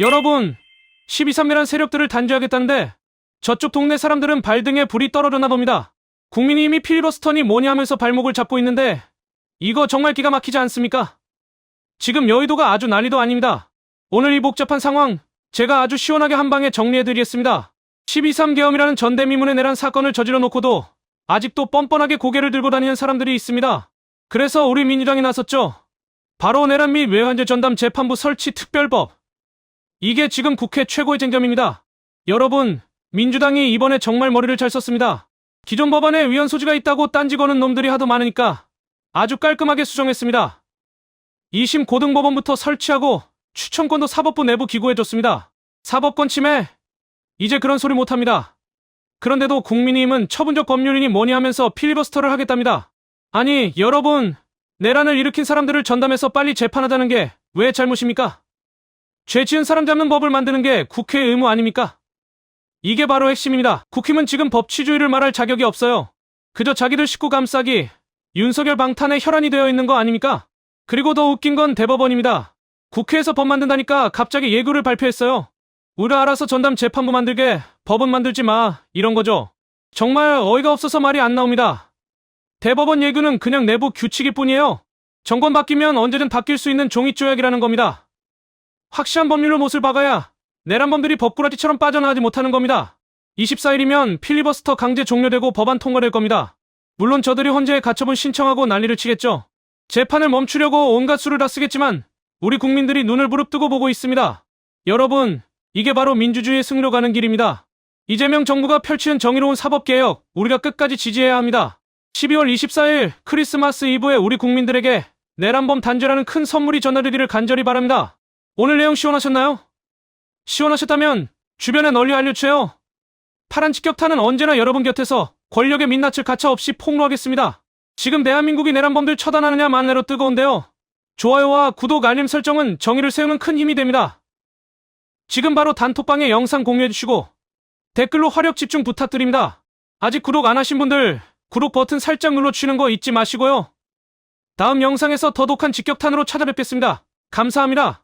여러분, 12.3이란 세력들을 단죄하겠다는데 저쪽 동네 사람들은 발등에 불이 떨어졌나 봅니다. 국민의힘이 필리버스터니 뭐니 하면서 발목을 잡고 있는데 이거 정말 기가 막히지 않습니까? 지금 여의도가 아주 난리도 아닙니다. 오늘 이 복잡한 상황 제가 아주 시원하게 한 방에 정리해드리겠습니다. 12.3 계엄이라는 전대미문에 내란 사건을 저질러 놓고도 아직도 뻔뻔하게 고개를 들고 다니는 사람들이 있습니다. 그래서 우리 민주당이 나섰죠. 바로 내란 및 외환제 전담 재판부 설치 특별법. 이게 지금 국회 최고의 쟁점입니다. 여러분, 민주당이 이번에 정말 머리를 잘 썼습니다. 기존 법안에 위헌 소지가 있다고 딴지 거는 놈들이 하도 많으니까 아주 깔끔하게 수정했습니다. 2심 고등법원부터 설치하고 추천권도 사법부 내부 기고해줬습니다. 사법권 침해. 이제 그런 소리 못합니다. 그런데도 국민의힘은 처분적 법률이니 뭐니 하면서 필리버스터를 하겠답니다. 아니, 여러분, 내란을 일으킨 사람들을 전담해서 빨리 재판하자는 게 왜 잘못입니까? 죄 지은 사람 잡는 법을 만드는 게 국회의 의무 아닙니까? 이게 바로 핵심입니다. 국힘은 지금 법치주의를 말할 자격이 없어요. 그저 자기들 식구 감싸기, 윤석열 방탄에 혈안이 되어 있는 거 아닙니까? 그리고 더 웃긴 건 대법원입니다. 국회에서 법 만든다니까 갑자기 예고를 발표했어요. 우리 알아서 전담 재판부 만들게 법은 만들지 마 이런 거죠. 정말 어이가 없어서 말이 안 나옵니다. 대법원 예규는 그냥 내부 규칙일 뿐이에요. 정권 바뀌면 언제든 바뀔 수 있는 종이 조약이라는 겁니다. 확실한 법률로 못을 박아야 내란범들이 법꾸라지처럼 빠져나가지 못하는 겁니다. 24일이면 필리버스터 강제 종료되고 법안 통과될 겁니다. 물론 저들이 헌재에 가처분 신청하고 난리를 치겠죠. 재판을 멈추려고 온갖 수를 다 쓰겠지만 우리 국민들이 눈을 부릅뜨고 보고 있습니다. 여러분, 이게 바로 민주주의의 승리로 가는 길입니다. 이재명 정부가 펼치는 정의로운 사법개혁, 우리가 끝까지 지지해야 합니다. 12월 24일 크리스마스 이브에 우리 국민들에게 내란범 단죄라는 큰 선물이 전해되기를 간절히 바랍니다. 오늘 내용 시원하셨나요? 시원하셨다면 주변에 널리 알려주세요. 파란 직격탄은 언제나 여러분 곁에서 권력의 민낯을 가차 없이 폭로하겠습니다. 지금 대한민국이 내란범들 처단하느냐 만내로 뜨거운데요. 좋아요와 구독 알림 설정은 정의를 세우는 큰 힘이 됩니다. 지금 바로 단톡방에 영상 공유해주시고 댓글로 화력 집중 부탁드립니다. 아직 구독 안 하신 분들 구독 버튼 살짝 눌러주시는 거 잊지 마시고요. 다음 영상에서 더 독한 직격탄으로 찾아뵙겠습니다. 감사합니다.